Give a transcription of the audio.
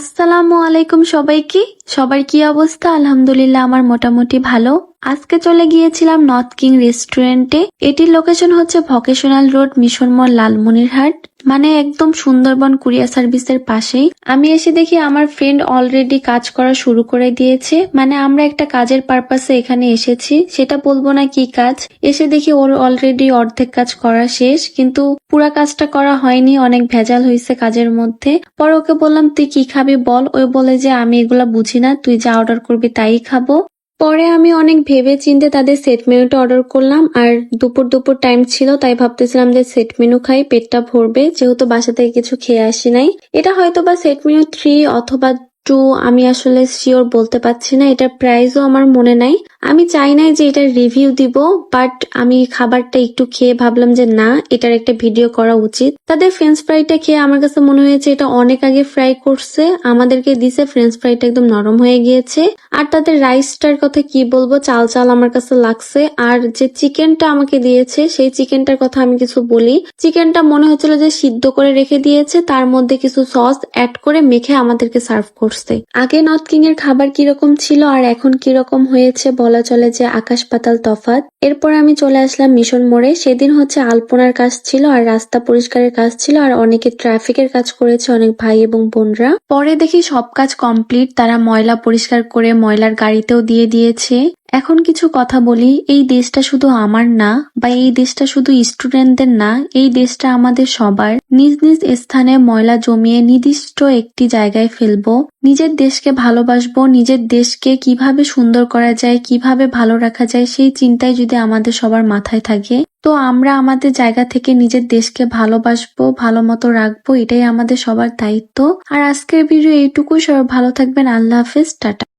আসসালামু আলাইকুম সবাইকে। সবার কি অবস্থা? আলহামদুলিল্লাহ, আমার মোটামুটি ভালো। আজকে চলে গিয়েছিলাম নর্থ কিং রেস্টুরেন্টে। এটির লোকেশন হচ্ছে vocational road mission mall Lalmonirhat. মানে একদম সুন্দরবন কুরিয়ার সার্ভিসের পাশেই। আমি এসে দেখি আমার ফ্রেন্ড অলরেডি কাজ করা শুরু করে দিয়েছে। মানে আমরা একটা কাজের পারপাসে এখানে এসেছি। সেটা বলব না কি কাজ। এসে দেখি ওর অলরেডি অর্ধেক কাজ করা শেষ। কিন্তু পুরা কাজটা করা হয়নি। অনেক ভেজাল হয়েছে কাজের মধ্যে। পরে ওকে বললাম, তুই কি খাবি বল? ওই বলে যে, আমি এগুলা বুঝি না। তুই যা অর্ডার করবি তাই খাব। পরে আমি অনেক ভেবে চিনতে তাদের সেট মেনুটা অর্ডার করলাম, আর দুপুর দুপুর টাইম ছিল, তাই ভাবতেছিলাম যে সেট মেনু খাই, পেটটা ভরবে, যেহেতু বাসা থেকে কিছু খেয়ে আসি নাই। এটা হয়তো বা সেট মেনু থ্রি অথবা টু আমি আসলে শিওর বলতে পারছি না, এটার প্রাইসও আমার মনে নাই। আমি চাই নাই যে এটার রিভিউ দিব বাট আমি খাবারটা একটু খেয়ে ভাবলাম যে না, এটার একটা ভিডিও করা উচিত। তাদের ফ্রেঞ্চ ফ্রাইটা খেয়ে আমার কাছে মনে হয়েছে এটা অনেক আগে ফ্রাই করছে। আমাদেরকে দিছে ফ্রেঞ্চ ফ্রাইটা একদম নরম হয়ে গিয়েছে। আর তাদের রাইসটার কথা কি বলব, চাল চাল আমার কাছে লাগছে। আর যে চিকেনটা আমাকে দিয়েছে, সেই চিকেনটার কথা আমি কিছু বলি। চিকেনটা মনে হচ্ছিল যে সিদ্ধ করে রেখে দিয়েছে, তার মধ্যে কিছু সস অ্যাড করে মেখে আমাদেরকে সার্ভ করছে। আগে নর্থ কিং এর খাবার কীরকম ছিল আর এখন কীরকম হয়েছে বলা চলে যে আকাশ পাতাল তফাত এরপর আমি চলে আসলাম মিশন মোড়ে। সেদিন হচ্ছে আলপনার কাজ ছিল আর রাস্তা পরিষ্কারের কাজ ছিল আর অনেকে ট্রাফিকের কাজ করেছে অনেক ভাই এবং বোনরা। পরে দেখি সব কাজ কমপ্লিট। তারা ময়লা পরিষ্কার করে ময়লার গাড়িতেও দিয়ে দিয়েছে। এখন কিছু কথা বলি, এই দেশটা শুধু আমার না, বা এই দেশটা শুধু স্টুডেন্টদের না, এই দেশটা আমাদের সবার। নিজ নিজ স্থানে ময়লা জমিয়ে নির্দিষ্ট একটি জায়গায় ফেলব, নিজের দেশকে ভালোবাসবো, নিজের দেশকে কীভাবে সুন্দর করা যায়, কীভাবে ভালো রাখা যায়, সেই চিন্তায় যদি আমাদের সবার মাথায় থাকে। তো আমরা আমাদের জায়গা থেকে নিজের দেশকে ভালোবাসবো, ভালো মতো রাখব, এটাই আমাদের সবার দায়িত্ব। আর আজকের ভিডিও এইটুকুই, সবাই ভালো থাকবেন, আল্লাহ হাফিজ, টাটা।